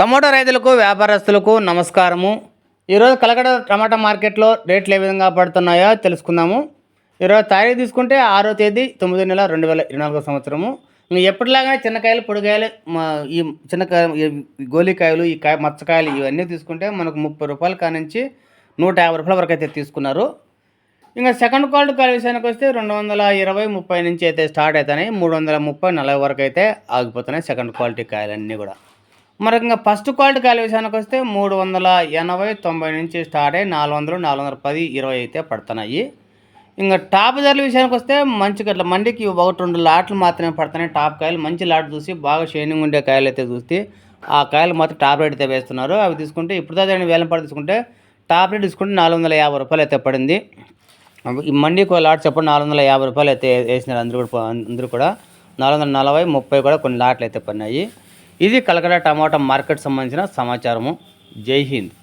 Tomato రైతులకు వ్యాపారస్తులకు నమస్కారము. ఈరోజు కలకడ టమాటా మార్కెట్లో రేట్లు ఏ విధంగా పడుతున్నాయో తెలుసుకుందాము. ఈరోజు తారీఖు తీసుకుంటే ఆరో తేదీ తొమ్మిదో నెల రెండు వేల ఇరవై నాలుగో సంవత్సరము. ఎప్పటిలాగానే చిన్నకాయలు పొడికాయలు మా ఈ చిన్నకాయ గోలికాయలు ఈ కాయ మచ్చకాయలు ఇవన్నీ తీసుకుంటే మనకు ముప్పై రూపాయల కానించి నూట యాభై రూపాయల వరకు అయితే తీసుకున్నారు. ఇంకా సెకండ్ క్వాలిటీ కాయల విషయానికి వస్తే రెండు వందల ఇరవై ముప్పై నుంచి అయితే స్టార్ట్ అవుతున్నాయి. మూడు వందల ముప్పై నలభై వరకు అయితే ఆగిపోతున్నాయి సెకండ్ క్వాలిటీ కాయలన్నీ కూడా. మరి ఇంకా ఫస్ట్ క్వాలిటీ కాయల విషయానికి వస్తే మూడు వందల ఎనభై తొంభై నుంచి స్టార్ట్ అయ్యి నాలుగు వందలు నాలుగు వందల పది ఇరవై అయితే పడుతున్నాయి. ఇంకా టాప్ ధరల విషయానికి వస్తే మంచి గట్ల మండికి ఒకటి రెండు లాట్లు మాత్రమే పడుతున్నాయి. టాప్ కాయలు మంచి లాట్ చూసి బాగా షైనింగ్ ఉండే కాయలు అయితే చూస్తే ఆ కాయలు మాత్రం టాప్ రేట్ అయితే వేస్తున్నారు. అవి తీసుకుంటే ఇప్పుడు దాని వేలం పడి తీసుకుంటే టాప్ రేట్ తీసుకుంటే నాలుగు వందల యాభై రూపాయలు అయితే పడింది. ఈ మండీకి ఒక లాట్ చెప్పండి నాలుగు వందల యాభై రూపాయలు అయితే వేసినారు అందరూ కూడా అందరూ కూడా. నాలుగు వందల నలభై ముప్పై కూడా కొన్ని లాట్లు అయితే పడినాయి. ఇది కలకడ టమాటా మార్కెట్ సంబంధించిన సమాచారము. జై హింద్.